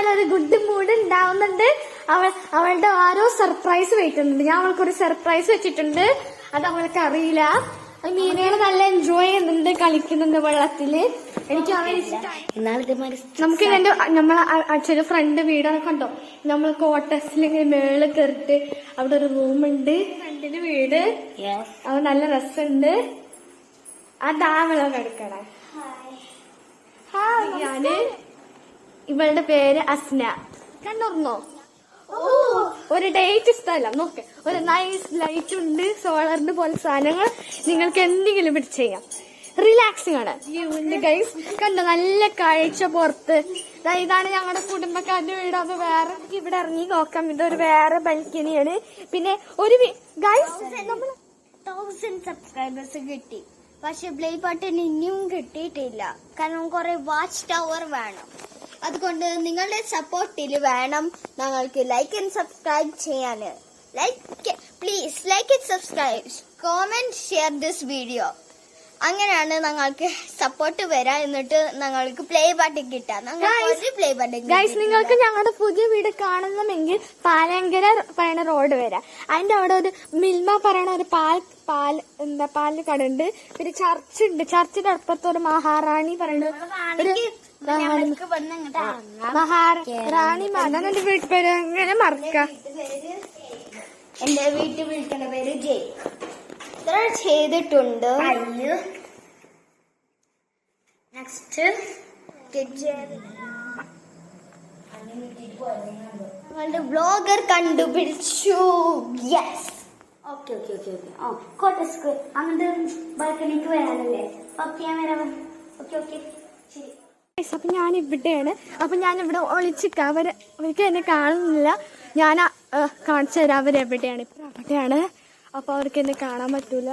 എന്തായാലും ഒരു good mood ഉണ്ടാവുന്നുണ്ട് അവൾ അവളുടെ ആരോ സർപ്രൈസ് വെക്കുന്നുണ്ട് ഞാൻ അവൾക്ക് ഒരു സർപ്രൈസ് വെച്ചിട്ടുണ്ട്. അത് അവൾക്ക് അറിയില്ല. മീനുകൾ നല്ല എൻജോയ് ചെയ്യുന്നുണ്ട് കളിക്കുന്നുണ്ട് വെള്ളത്തിൽ. എനിക്ക് നമുക്ക് എന്റെ നമ്മളെ അച്ഛന്റെ ഫ്രണ്ട് വീടാണ് കണ്ടോ? നമ്മൾ ക്വാർട്ടേഴ്സിൽ ഇങ്ങനെ മേളിൽ കയറിട്ട് അവിടെ ഒരു റൂം ഉണ്ട്. ഫ്രണ്ടിന്റെ വീട്. അത് നല്ല രസമുണ്ട്. അതാ വെള്ളം ഹായ് ഞാൻ ഇവളുടെ പേര് അസ്ന. കണ്ണൂർന്നോ? ഒരു ഡേറ്റ് ഇഷ്ടമല്ല നോക്കെ. ഒരു നൈസ് ലൈറ്റ് ഉണ്ട് സോളറിന്റെ പോലെ സാധനങ്ങൾ നിങ്ങൾക്ക് എന്തെങ്കിലും ഇവിടെ ചെയ്യാം. റിലാക്സിങ് ആണ്. ഗൈസ് കണ്ടോ? നല്ല കാഴ്ച പുറത്ത്. ഇതാണ് ഞങ്ങളുടെ കുടുംബക്കാരുടെ വീട്. അത് വേറെ ഇവിടെ ഇറങ്ങി നോക്കാം. ഇതൊരു വേറെ ബൽക്കണിയാണ് പിന്നെ ഒരു ഗൈസ് നമ്മൾ തൗസൻഡ് സബ്സ്ക്രൈബേഴ്സ് കിട്ടി. പക്ഷെ പ്ലേ ബട്ടൺ ഇനിയും കിട്ടിയിട്ടില്ല. കാരണം കുറെ വാച്ച് ടവർ വേണം. അതുകൊണ്ട് നിങ്ങളുടെ സപ്പോർട്ടിൽ വേണം ഞങ്ങൾക്ക് ലൈക്ക് ആൻഡ് സബ്സ്ക്രൈബ് ചെയ്യാൻ. Like please like and subscribe comment share this video അങ്ങനെയാണ് ഞങ്ങൾക്ക് സപ്പോർട്ട് വരാ. എന്നിട്ട് ഞങ്ങൾക്ക് പ്ലേ ബട്ടൺ കിട്ടാം. ഞങ്ങൾക്ക് ഒരു പ്ലേ ബട്ടൺ ഗൈസ് നിങ്ങൾക്ക് ഞങ്ങളുടെ പുതിയ വീട് കാണണമെങ്കിൽ പാലങ്കര പറയണ റോഡ് വരാം. അതിന്റെ അവിടെ ഒരു മിൽമ പറയണ ഒരു പാൽ പാൽ എന്താ പാൽ കട ഉണ്ട് പിന്നെ ചർച്ച് ഉണ്ട്. ചർച്ചിന്റെ അപ്പുറത്ത് ഒരു മഹാറാണി പറയണ മതം എന്റെ വീട്ടുപേര് എങ്ങനെ മറക്ക. എന്റെ വീട്ടിൽ വിളിക്കുന്ന പേര് ജയ് ഇത്ര ചെയ്തിട്ടുണ്ട്. നെക്സ്റ്റ് ഞങ്ങളുടെ ബ്ലോഗർ കണ്ടുപിടിച്ചു. Yes okay okay okay okay ആ കോട്ടസ്ക് അങ്ങനത്തെ ബാൽക്കണിക്ക് വരാനല്ലേ ഓക്കെ ഞാൻ വരാം. ഓക്കെ ഓക്കെ ശരി. അപ്പൊ ഞാൻ ഇവിടെയാണ് അപ്പം ഞാൻ ഇവിടെ അവർ അവർക്ക് എന്നെ കാണുന്നില്ല. ഞാൻ കാണിച്ചു തരാം. അവരെവിടെയാണ്? ഇപ്പം അവിടെയാണ്. അപ്പോൾ അവർക്ക് എന്നെ കാണാൻ പറ്റൂല.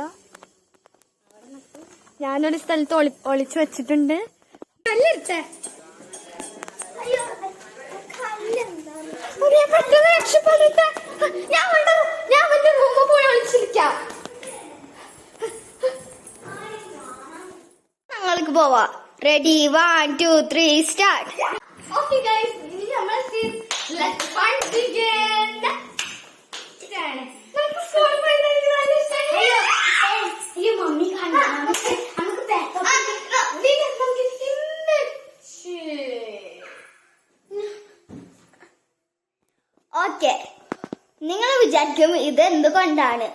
ഞാനൊരു സ്ഥലത്ത് ഒളി ഒളിച്ചു വെച്ചിട്ടുണ്ട്. പെട്ടെന്ന്. ഞാൻ ഞാൻ ഞങ്ങൾക്ക് പോവാ. Ready one two three start okay guys ഇനി നമ്മൾ ബിഗിൻ ഇതാണ്. നമുക്ക് സ്കൂളിൽ പോയി എനിക്ക് നല്ല ഇഷ്ടമായി ഈ മമ്മി കണ്ടു നമുക്ക് ഓക്കെ നിങ്ങൾ വിചാരിക്കും ഇത് എന്തുകൊണ്ടാണ്?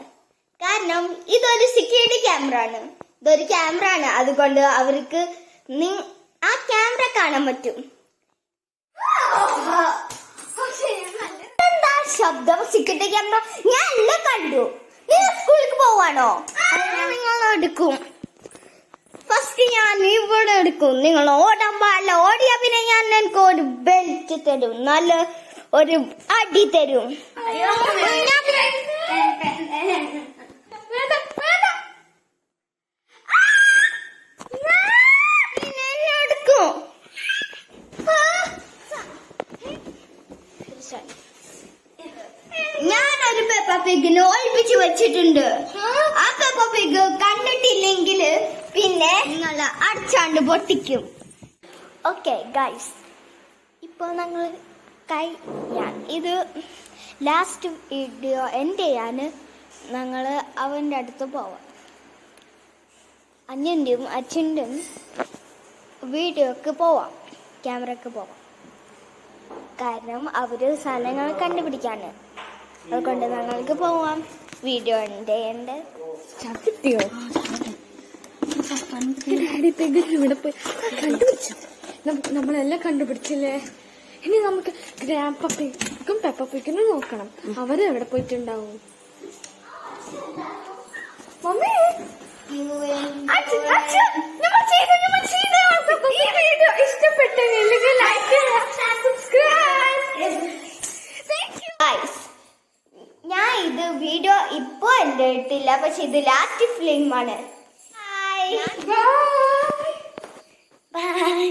കാരണം ഇതൊരു സെക്യൂരിറ്റി ക്യാമറ ആണ്. ഇതൊരു ക്യാമറ ആണ്. അതുകൊണ്ട് അവർക്ക് ആ ക്യാമറ കാണാൻ പറ്റും. എന്താ ശബ്ദം? സിക്യൂരിറ്റി ക്യാമറ ഞാൻ എല്ലാം കണ്ടു. നിങ്ങൾ സ്കൂളിലേക്ക് പോവാണോ? നിങ്ങൾ എടുക്കും. ഫസ്റ്റ് ഞാൻ ഇവിടെ എടുക്കും. നിങ്ങൾ ഓടാൻ പാടില്ല. ഓടിയാ പിന്നെ ഞാൻ എനിക്ക് ഒരു ബെൽറ്റ് തരും. നല്ല ഒരു അടി തരും ഞാൻ- പിന്നെ എന്നെ എടുക്കും ഞാനൊരു പെപ്പ പിഗിനെ ഒളിപ്പിച്ച് വെച്ചിട്ടുണ്ട്. ആ പെപ്പ പിഗ് കണ്ടിട്ടില്ലെങ്കിൽ പിന്നെ നിങ്ങൾ അടച്ചാണ്ട് പൊട്ടിക്കും. ഓക്കെ ഗൈസ് ഇപ്പോൾ ഞങ്ങൾ കൈ ഇത് ലാസ്റ്റ് വീഡിയോ എന്റെ ചെയ്യാൻ ഞങ്ങൾ അവന്റെ അടുത്ത് പോവാം. അന്യന്റെയും അച്ഛന്റെയും വീഡിയോക്ക് പോവാം. ക്യാമറക്ക് പോവാം. കാരണം അവർ സ്ഥലങ്ങൾ കണ്ടുപിടിക്കാണ് അതുകൊണ്ട് ഞങ്ങൾക്ക് പോവാം. വീഡിയോ ഉണ്ട്. ഉണ്ട് ഡാഡി ഇവിടെ പോയി? കണ്ടുപിടിച്ചു? നമ്മളെല്ലാം കണ്ടുപിടിച്ചില്ലേ? ഇനി നമുക്ക് ഗ്രാൻഡ് പപ്പിക്കും നോക്കണം. അവർ എവിടെ പോയിട്ടുണ്ടാവും? മമ്മി! അച്ഛ, അച്ഛ, നമ്മൾ ചെയ്തു, നമ്മൾ ചെയ്തു. ഈ വീഡിയോ ഇഷ്ടപ്പെട്ടെങ്കിൽ ലൈക്ക് സബ്സ്ക്രൈബ് Guys, ഞാൻ ഇത് വീഡിയോ ഇട്ടില്ല പക്ഷെ ഇത് ലാസ്റ്റ് ഫിലിം ആണ്. Bye bye bye